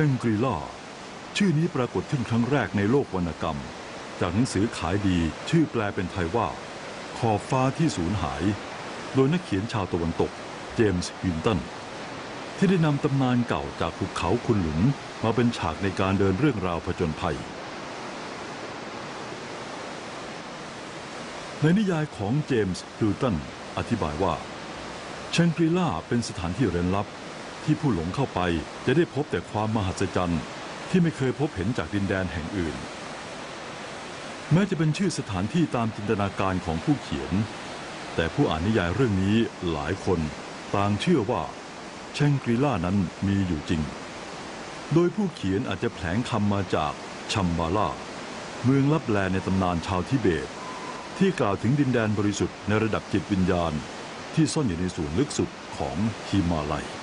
ชงกรีล่าชื่อนี้ปรากฏขึ้นครั้งแรกในโลกวรรณกรรม จากหนังสือขายดีชื่อแปลเป็นไทยว่า ขอบฟ้าที่สูญหาย โดยนักเขียนชาวตะวันตก เจมส์วินตันที่ได้นำตำนานเก่าจากภูเขาคุณหลุนมาเป็นฉากในการเดินเรื่องราวผจญภัย ในนิยายของเจมส์ฮิลตันอธิบายว่าแชงกรีล่าเป็นสถานที่เร้นลับ ที่ผู้หลงเข้าไปจะได้พบแต่ความมหัศจรรย์ที่ไม่เคยพบเห็นจากดินแดนแห่งอื่น แม้จะเป็นชื่อสถานที่ตามจินตนาการของผู้เขียน แต่ผู้อ่านนิยายเรื่องนี้หลายคนต่างเชื่อว่าแชงกรีล่านั้นมีอยู่จริง โดยผู้เขียนอาจจะแผลงคำมาจากชัมบาลาเมืองลับแลในตำนานชาวทิเบต ที่กล่าวถึงดินแดนบริสุทธิ์ในระดับจิตวิญญาณ ที่ซ่อนอยู่ในส่วนลึกสุดของฮิมาลัย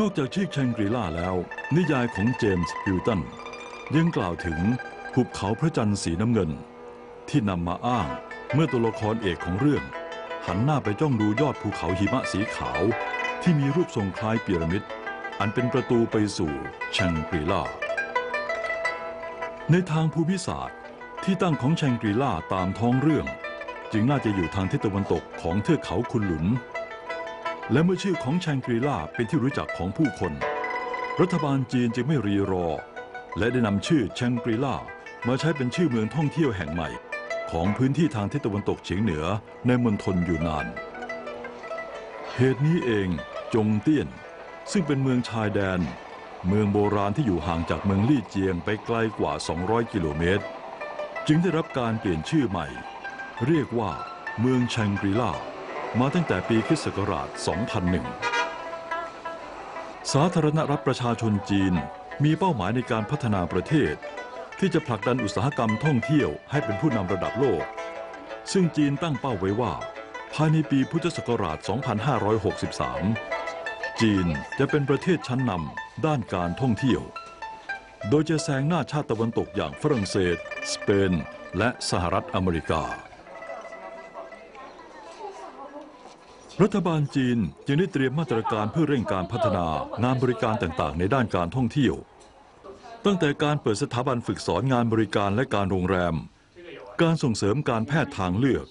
นอกจากชื่อแชงกรีล่าแล้ว นิยายของเจมส์ฮิลตันยังกล่าวถึงหุบเขาพระจันทร์สีน้ำเงิน ที่นำมาอ้างเมื่อตัวละครเอกของเรื่อง หันหน้าไปจ้องดูยอดภูเขาหิมะสีขาว ที่มีรูปทรงคล้ายพีระมิด อันเป็นประตูไปสู่แชงกรีล่า ในทางภูมิศาสตร์ ที่ตั้งของแชงกรีล่าตามท้องเรื่อง จึงน่าจะอยู่ทางทิศตะวันตกของเทือกเขาคุนหลุน และเมื่อชื่อของแชงกรีล่าเป็นที่รู้จักของผู้คน รัฐบาลจีนจึงไม่รีรอ และได้นำชื่อแชงกรีล่ามาใช้เป็นชื่อเมืองท่องเที่ยวแห่งใหม่ ของพื้นที่ทางทิศตะวันตกเฉียงเหนือในมณฑลยูนาน เหตุนี้เองจงเตี้ยน ซึ่งเป็นเมืองชายแดน เมืองโบราณที่อยู่ห่างจากเมืองลี่เจียงไปไกลกว่า 200 กิโลเมตร จึงได้รับการเปลี่ยนชื่อใหม่ เรียกว่าเมืองแชงกรีล่า มาตั้งแต่ปีคศ2001 สาธารณรัฐประชาชนจีนมีเป้าหมายในการพัฒนาประเทศ ที่จะผลักดันอุตสาหกรรมท่องเที่ยวให้เป็นผู้นำระดับโลก ซึ่งจีนตั้งเป้าไว้ว่า ภายในปีพุทธศักราช 2563 จีนจะเป็นประเทศชั้นนำด้านการท่องเที่ยว โดยจะแซงหน้าชาติตะวันตกอย่างฝรั่งเศส สเปน และสหรัฐอเมริกา รัฐบาลจีนจึงได้เตรียมมาตรการเพื่อเร่งการพัฒนางานบริการต่างๆ ในด้านการท่องเที่ยว ตั้งแต่การเปิดสถาบันฝึกสอนงานบริการและการโรงแรม การส่งเสริมการแพทย์ทางเลือก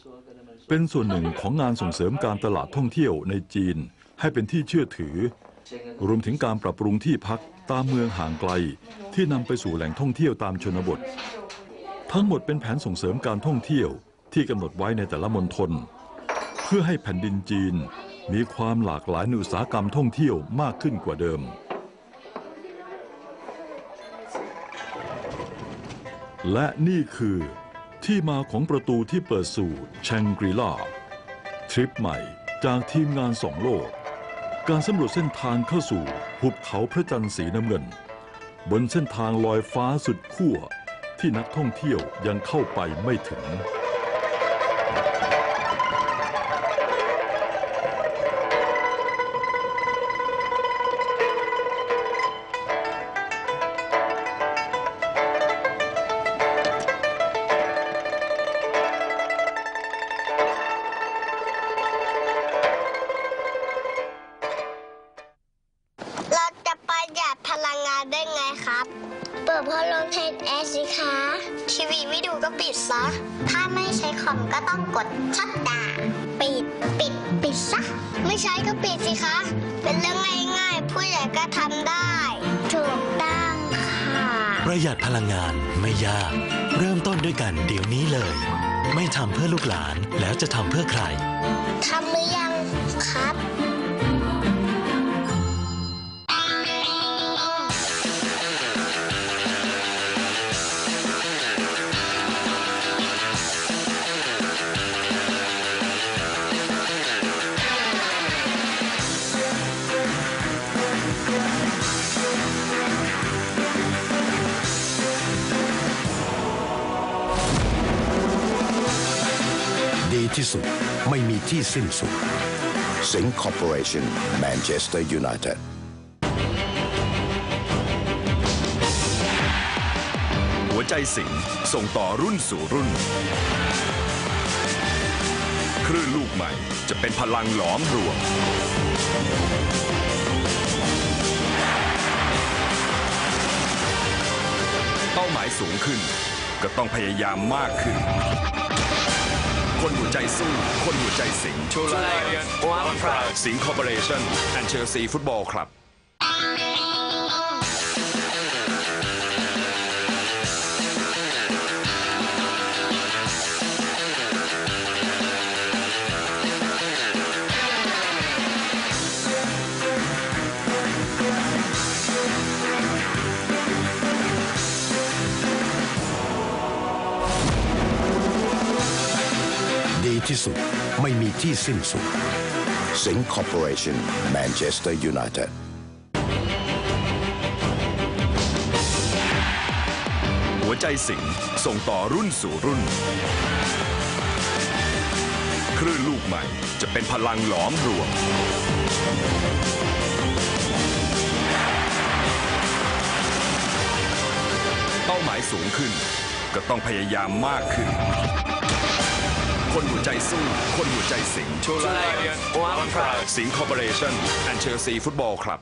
เป็นส่วนหนึ่งของงานส่งเสริมการตลาดท่องเที่ยวในจีนให้เป็นที่เชื่อถือ รวมถึงการปรับปรุงที่พักตามเมืองห่างไกล ที่นำไปสู่แหล่งท่องเที่ยวตามชนบท ทั้งหมดเป็นแผนส่งเสริมการท่องเที่ยวที่กำหนดไว้ในแต่ละมณฑล พื่อให้แผ่นดินจีนมีความหลากหลายในอุตสาหกรรมท่องเที่ยวมากขึ้นกว่าเดิม และนี่คือที่มาของประตูที่เปิดสู่แชงกรีลาทริปใหม่จากทีมงานสองโลก การสำรวจเส้นทางเข้าสู่หุบเขาพระจันทร์สีน้ำเงิน บนเส้นทางลอยฟ้าสุดขั้วที่นักท่องเที่ยวยังเข้าไปไม่ถึง ถ้าไม่ใช้คอมก็ต้องกดชัดดาวน์ปิด ปิด ปิดซะ ไม่ใช้ก็ปิดสิคะ เป็นเรื่องง่ายๆ ผู้ใหญ่ก็ทำได้ ถูกต้องค่ะ ประหยัดพลังงานไม่ยาก เริ่มต้นด้วยกันเดี๋ยวนี้เลย ไม่ทำเพื่อลูกหลานแล้วจะทำเพื่อใคร ทำหรือยังครั ดีที่สุดไม่มีที่สิ้นสุด Sing Corporation Manchester United หัวใจสิงห์ส่งต่อรุ่นสู่รุ่น คลื่นลูกใหม่จะเป็นพลังหลอมรวม เป้าหมายสูงขึ้นก็ต้องพยายามมากขึ้น คนหัวใจสู้ คนหัวใจสิงห์ชูไลสิงห์คอร์ปอเรชั่นแอนเไม่มีที่สิ้นสุด Sing Corporation Manchester United หัวใจสิงห์ส่งต่อรุ่นสู่รุ่น คลื่นลูกใหม่จะเป็นพลังหลอมรวม เป้าหมายสูงขึ้นก็ต้องพยายามมากขึ้น คนหัวใจสู้ คนหัวใจสิงห์ชูไลสิงห์คอร์ปอเรชั่นแอนเชลซีฟุตบอลคลับ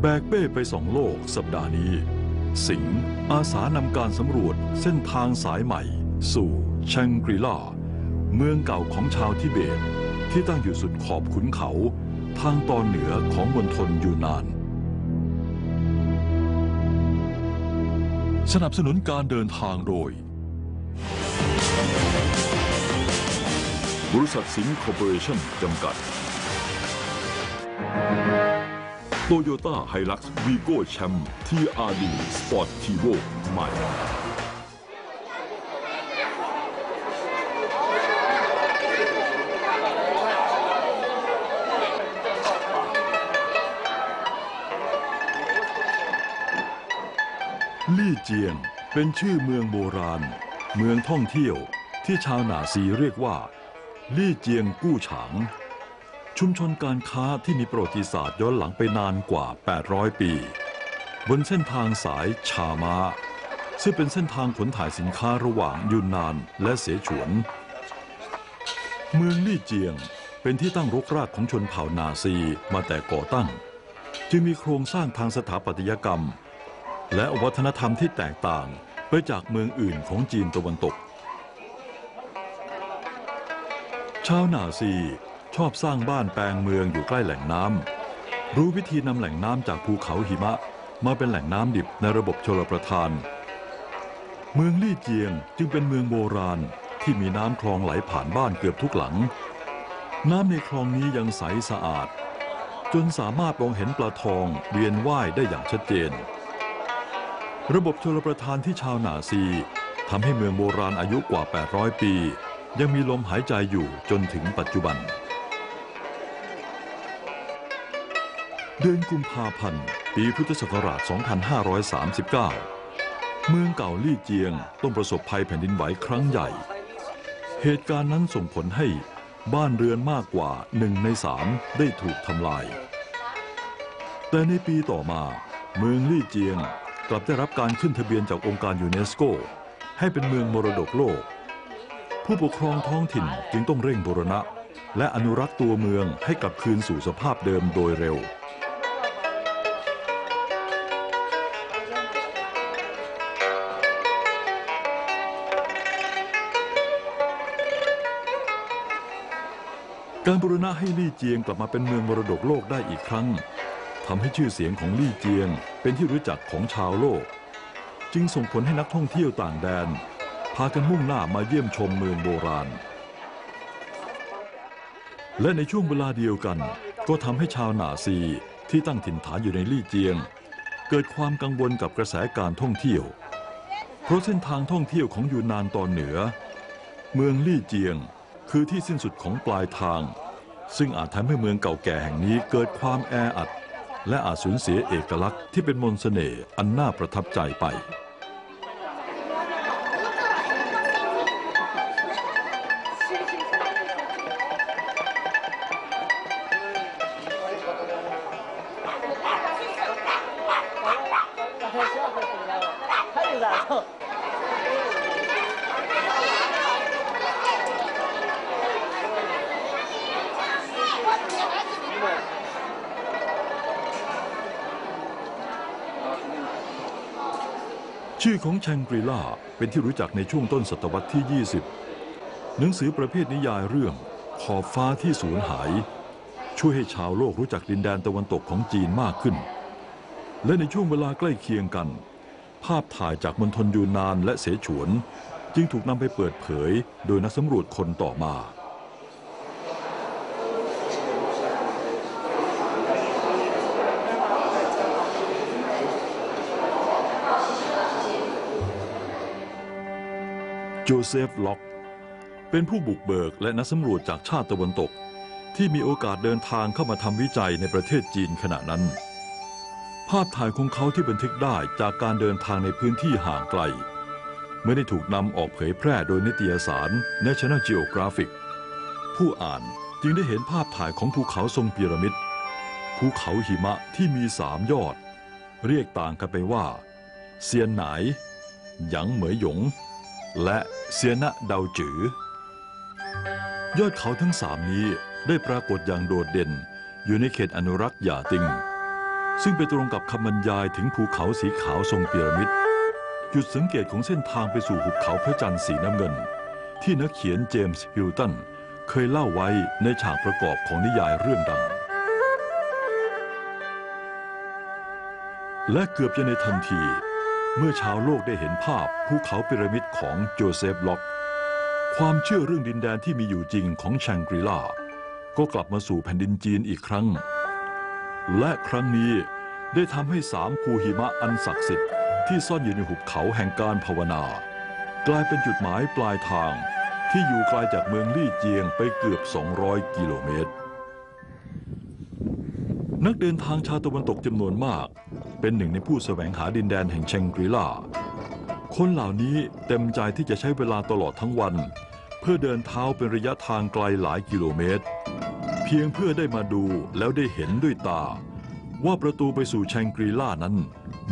แบกเป้ไปสองโลกสัปดาห์นี้ สิงห์อาสานำการสำรวจเส้นทางสายใหม่ สู่แชงกรีลา เมืองเก่าของชาวทิเบตที่ตั้งอยู่สุดขอบขุนเขา ทางตอนเหนือของมณฑลยูนาน สนับสนุนการเดินทางโดย บริษัทสิงห์คอร์ปอเรชั่นจำกัด โตโยต้าไฮลักซ์วีโก้แชมป์ทีอาร์ดีสปอร์ตทีโวใหม่ เจียง เป็นชื่อเมืองโบราณ เมืองท่องเที่ยวที่ชาวหนาซีเรียกว่า ลี่เจียงกู้ฉาง ชุมชนการค้าที่มีประวัติศาสตร์ย้อนหลังไปนานกว่า 800 ปี บนเส้นทางสายชามาซึ่งเป็นเส้นทางขนถ่ายสินค้าระหว่างยูนนานและเสฉวน เมืองลี่เจียงเป็นที่ตั้งรกรากของชนเผ่านาซีมาแต่ก่อตั้ง จึงมีโครงสร้างทางสถาปัตยกรรม และวัฒนธรรมที่แตกต่างไปจากเมืองอื่นของจีนตะวันตก ชาวนาซีชอบสร้างบ้านแปลงเมืองอยู่ใกล้แหล่งน้ำรู้วิธีนำแหล่งน้ำจากภูเขาหิมะ มาเป็นแหล่งน้ำดิบในระบบชลประทาน เมืองลี่เจียงจึงเป็นเมืองโบราณที่มีน้ำคลองไหลผ่านบ้านเกือบทุกหลัง น้ำในคลองนี้ยังใสสะอาด จนสามารถมองเห็นปลาทองเวียนว่ายได้อย่างชัดเจน ระบบชลประทานที่ชาวนาซีทำให้เมืองโบราณอายุกว่า 800 ปี ยังมีลมหายใจอยู่จนถึงปัจจุบัน เดือนกุมภาพันธ์ ปีพุทธศักราช 2539 เมืองเก่าลี่เจียงต้องประสบภัยแผ่นดินไหวครั้งใหญ่ เหตุการณ์นั้นส่งผลให้บ้านเรือนมากกว่าหนึ่งในสามได้ถูกทำลาย แต่ในปีต่อมาเมืองลี่เจียง กลับได้รับการขึ้นทะเบียนจากองค์การยูเนสโก ให้เป็นเมืองมรดกโลก ผู้ปกครองท้องถิ่นจึงต้องเร่งบูรณะ และอนุรักษ์ตัวเมืองให้กลับคืนสู่สภาพเดิมโดยเร็ว การบูรณะให้ลี่เจียงกลับมาเป็นเมืองมรดกโลกได้อีกครั้ง ทำให้ชื่อเสียงของลี่เจียงเป็นที่รู้จักของชาวโลก จึงส่งผลให้นักท่องเที่ยวต่างแดน พากันมุ่งหน้ามาเยี่ยมชมเมืองโบราณ และในช่วงเวลาเดียวกัน ก็ทำให้ชาวหนาซีที่ตั้งถิ่นฐานอยู่ในลี่เจียง เกิดความกังวลกับกระแสการท่องเที่ยว เพราะเส้นทางท่องเที่ยวของยูนนานตอนเหนือ เมืองลี่เจียงคือที่สิ้นสุดของปลายทาง ซึ่งอาจทำให้เมืองเก่าแก่แห่งนี้เกิดความแออัด และอาจสูญเสียเอกลักษณ์ที่เป็นมนต์เสน่ห์อันน่าประทับใจไป ชื่อของแชงกรีล่าเป็นที่รู้จักในช่วงต้นศตวรรษที่ 20 หนังสือประเภทนิยายเรื่อง ขอบฟ้าที่สูญหาย ช่วยให้ชาวโลกรู้จักดินแดนตะวันตกของจีนมากขึ้น และในช่วงเวลาใกล้เคียงกัน ภาพถ่ายจากมณฑลยูนานและเสฉวน จึงถูกนำไปเปิดเผยโดยนักสำรวจคนต่อมา โจเซฟล็อก เป็นผู้บุกเบิกและนักสำรวจจากชาติตะวันตก ที่มีโอกาสเดินทางเข้ามาทำวิจัยในประเทศจีนขณะนั้น ภาพถ่ายของเขาที่บันทึกได้จากการเดินทางในพื้นที่ห่างไกลไม่ได้ถูกนำออกเผยแพร่โดยนิตยสาร National Geographic ผู้อ่านจึงได้เห็นภาพถ่ายของภูเขาทรงพีระมิดภูเขาหิมะที่มีสามยอด เรียกต่างกันไปว่า เซียนไหนหยางเหมยหยง และเซียนะเดาจือ ยอดเขาทั้งสามนี้ได้ปรากฏอย่างโดดเด่นอยู่ในเขตอนุรักษ์หยาติง ซึ่งไปตรงกับคำบรรยายถึงภูเขาสีขาวทรงพีระมิดจุดสังเกตของเส้นทางไปสู่หุบเขาพระจันทร์สีน้ำเงิน ที่นักเขียนเจมส์ฮิลตันเคยเล่าไว้ในฉากประกอบของนิยายเรื่องดัง และเกือบจะในทันที เมื่อชาวโลกได้เห็นภาพภูเขาพีระมิดของโจเซฟล็อก ความเชื่อเรื่องดินแดนที่มีอยู่จริงของแชงกรีลาก็กลับมาสู่แผ่นดินจีนอีกครั้ง และครั้งนี้ได้ทำให้สามภูหิมะอันศักดิ์สิทธิ์ที่ซ่อนอยู่ในหุบเขาแห่งการภาวนา กลายเป็นจุดหมายปลายทางที่อยู่ไกลจากเมืองลี่เจียงไปเกือบ 200 กิโลเมตร นักเดินทางชาวตะวันตกจำนวนมาก เป็นหนึ่งในผู้แสวงหาดินแดนแห่งเชงกรีลาคนเหล่านี้เต็มใจที่จะใช้เวลาตลอดทั้งวัน เพื่อเดินเท้าเป็นระยะทางไกลหลายกิโลเมตร เพียงเพื่อได้มาดูแล้วได้เห็นด้วยตา ว่าประตูไปสู่แชงกรีล่านั้น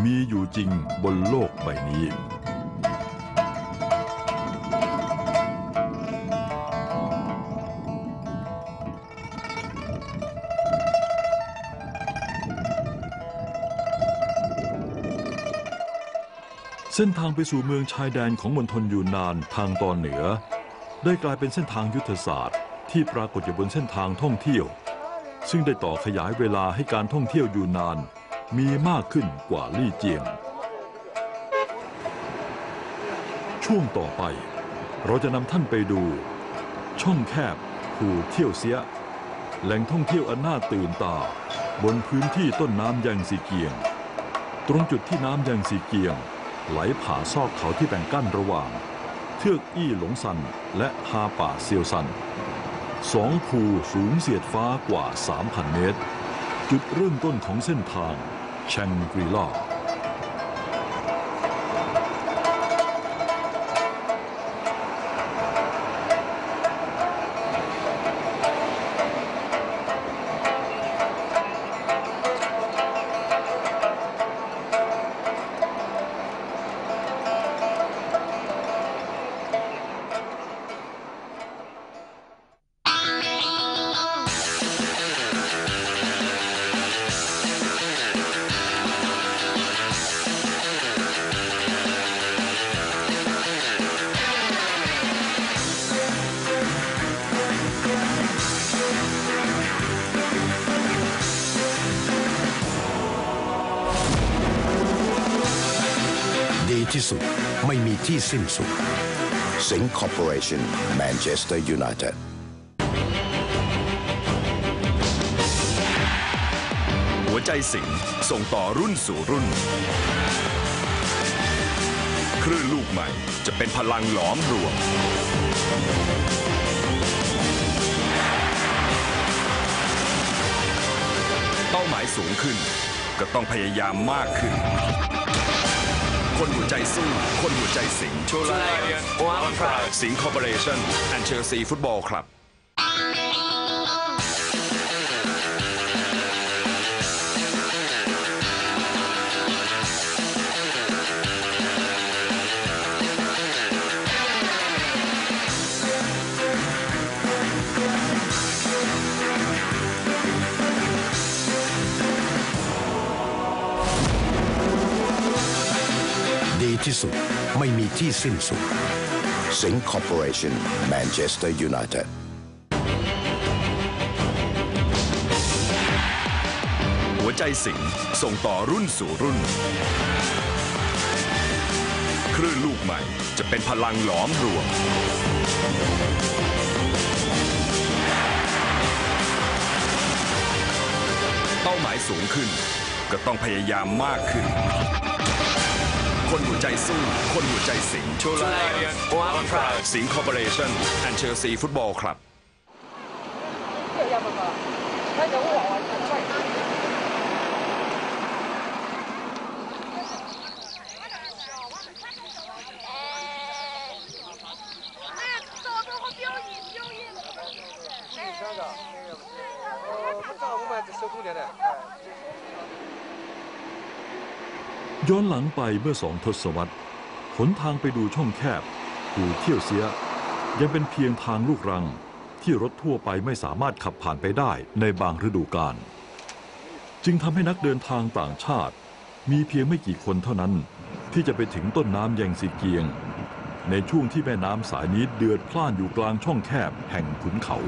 มีอยู่จริงบนโลกใบนี้ ส้นทางไปสู่เมืองชายแดนของมณฑลยูนนานทางตอนเหนือ ได้กลายเป็นเส้นทางยุทธศาสตร์ ที่ปรากฏอยู่บนเส้นทางท่องเที่ยว ซึ่งได้ต่อขยายเวลาให้การท่องเที่ยวยูนนาน มีมากขึ้นกว่าลี่เจียง ช่วงต่อไป เราจะนำท่านไปดู ช่องแคบภูเที่ยวเสีย แหล่งท่องเที่ยวอันน่าตื่นตา บนพื้นที่ต้นน้ำยังสีเกียง ตรงจุดที่น้ำยังสีเกียง ไหลผ่าซอกเขาที่แบ่งกั้นระหว่าง เทือกอี้หลงซันและฮาป่าเซียวซันสองภูสูงเสียดฟ้ากว่า 3,000 เมตร จุดเริ่มต้นของเส้นทางแชงกรีลา ที่สิ้นสุด Sing Corporation Manchester United หัวใจสิงห์ส่งต่อรุ่นสู่รุ่น คลื่นลูกใหม่จะเป็นพลังหลอมรวม เป้าหมายสูงขึ้นก็ต้องพยายามมากขึ้น คนหัวใจสู้ คนหัวใจสิงห์สิงห์คอร์ปอเรชั่นแอนเที่สุด ไม่มีที่สิ้นสุด Sing Corporation Manchester United หัวใจสิงห์ส่งต่อรุ่นสู่รุ่น คลื่นลูกใหม่จะเป็นพลังหลอมรวม เป้าหมายสูงขึ้นก็ต้องพยายามมากขึ้น คนหัวใจสู้ คนหัวใจสิงห์สิงห์คอร์ปอเรชั่นแอนเชลซีฟุตบอลคลับ 找到我表姨，表姨。想的，哦，不找我们这手工店的。 ย้อนหลังไปเมื่อสองทศวรรษหนทางไปดูช่องแคบดูเที่ยวเสีย ยังเป็นเพียงทางลูกรังที่รถทั่วไปไม่สามารถขับผ่านไปได้ในบางฤดูกาลจึงทำให้นักเดินทางต่างชาติ มีเพียงไม่กี่คนเท่านั้น ที่จะไปถึงต้นน้ำแยงสีเกียง ในช่วงที่แม่น้ำสายนี้เดือดพล่านอยู่กลางช่องแคบแห่งขุนเขา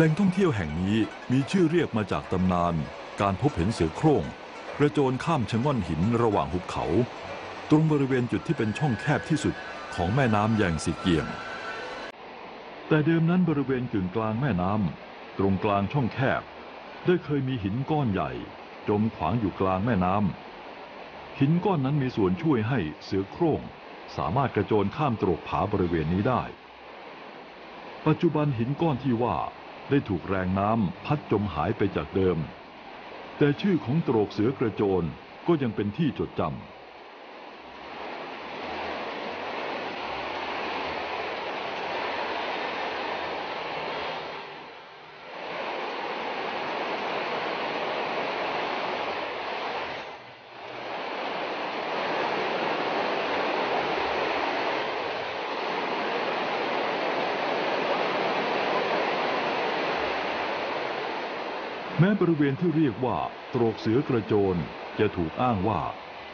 แหล่งท่องเที่ยวแห่งนี้มีชื่อเรียกมาจากตำนาน การพบเห็นเสือโคร่งกระโจนข้ามชะง่อนหินระหว่างหุบเขา ตรงบริเวณจุดที่เป็นช่องแคบที่สุดของแม่น้ำแยงสีเกียง แต่เดิมนั้นบริเวณกึ่งกลางแม่น้ำตรงกลางช่องแคบ ได้เคยมีหินก้อนใหญ่ จมขวางอยู่กลางแม่น้ำหินก้อนนั้นมีส่วนช่วยให้เสือโคร่งสามารถกระโจนข้ามตรกผาบริเวณนี้ได้ ปัจจุบันหินก้อนที่ว่า ได้ถูกแรงน้ำพัดจมหายไปจากเดิม แต่ชื่อของโตรกเสือกระโจนก็ยังเป็นที่จดจำ แม้บริเวณที่เรียกว่าโตรกเสือกระโจนจะถูกอ้างว่า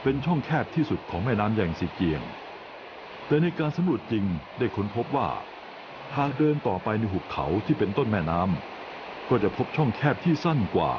เป็นช่องแคบที่สุดของแม่น้ำแยงสีเกียง แต่ในการสำรวจจริงได้ค้นพบว่า หากเดินต่อไปในหุบเขาที่เป็นต้นแม่น้ำก็จะพบช่องแคบที่สั้นกว่า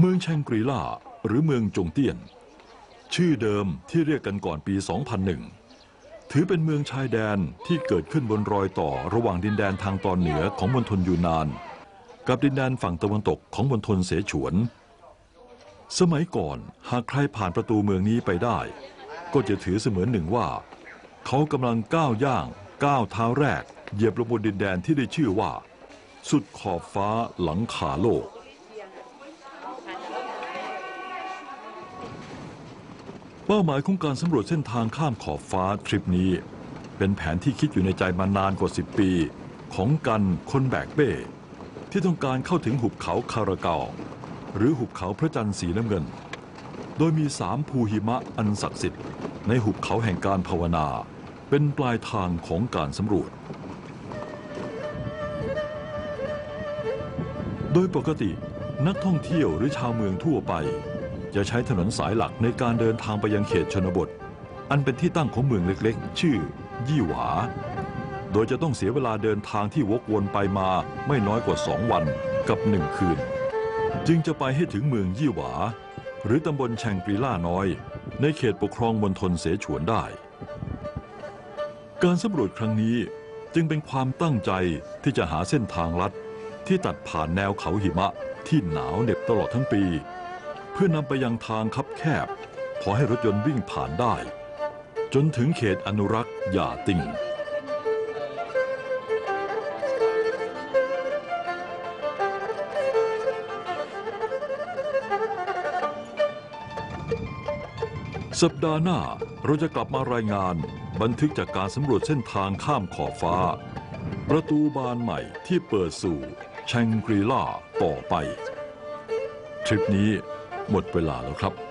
เมืองแชงกรีลาหรือเมืองจงเตี้ยน ชื่อเดิมที่เรียกกันก่อนปี 2001 ถือเป็นเมืองชายแดนที่เกิดขึ้นบนรอยต่อระหว่างดินแดนทางตอนเหนือของมณฑลยูนาน กับดินแดนฝั่งตะวันตกของมณฑลเสฉวน สมัยก่อนหากใครผ่านประตูเมืองนี้ไปได้ ก็จะถือเสมือนหนึ่งว่า เขากำลังก้าวย่างก้าวเท้าแรกเหยียบลงบนดินแดนที่ได้ชื่อว่า สุดขอบฟ้าหลังคาโลก เป้าหมายของการสำรวจเส้นทางข้ามขอบฟ้าทริปนี้ เป็นแผนที่คิดอยู่ในใจมานานกว่า 10 ปี ของกันคนแบกเป้ที่ต้องการเข้าถึงหุบเขาคาราเกาหรือหุบเขาพระจันทร์สีน้ำเงิน โดยมีสามภูหิมะอันศักดิ์สิทธิ์ในหุบเขาแห่งการภาวนา เป็นปลายทางของการสำรวจ โดยปกตินักท่องเที่ยวหรือชาวเมืองทั่วไป จะใช้ถนนสายหลักในการเดินทางไปยังเขตชนบท อันเป็นที่ตั้งของเมืองเล็กๆ ชื่อ ยี่หวา โดยจะต้องเสียเวลาเดินทางที่วกวนไปมาไม่น้อยกว่าสองวันกับหนึ่งคืน จึงจะไปให้ถึงเมืองยี่หวา หรือตำบลแชงกรีล่าน้อย ในเขตปกครองมณฑลเสฉวนได้ การสำรวจครั้งนี้จึงเป็นความตั้งใจที่จะหาเส้นทางลัดที่ตัดผ่านแนวเขาหิมะที่หนาวเหน็บตลอดทั้งปี พื่อนำไปยังทางคับแคบ พอให้รถยนต์วิ่งผ่านได้ จนถึงเขตอนุรักษ์หย่าติงสัปดาห์หน้าเราจะกลับมารายงานบันทึกจากการสำรวจเส้นทางข้ามขอบฟ้า ประตูบานใหม่ที่เปิดสู่แชงกรีล่าต่อไป ทริปนี้ หมดเวลาแล้วครับ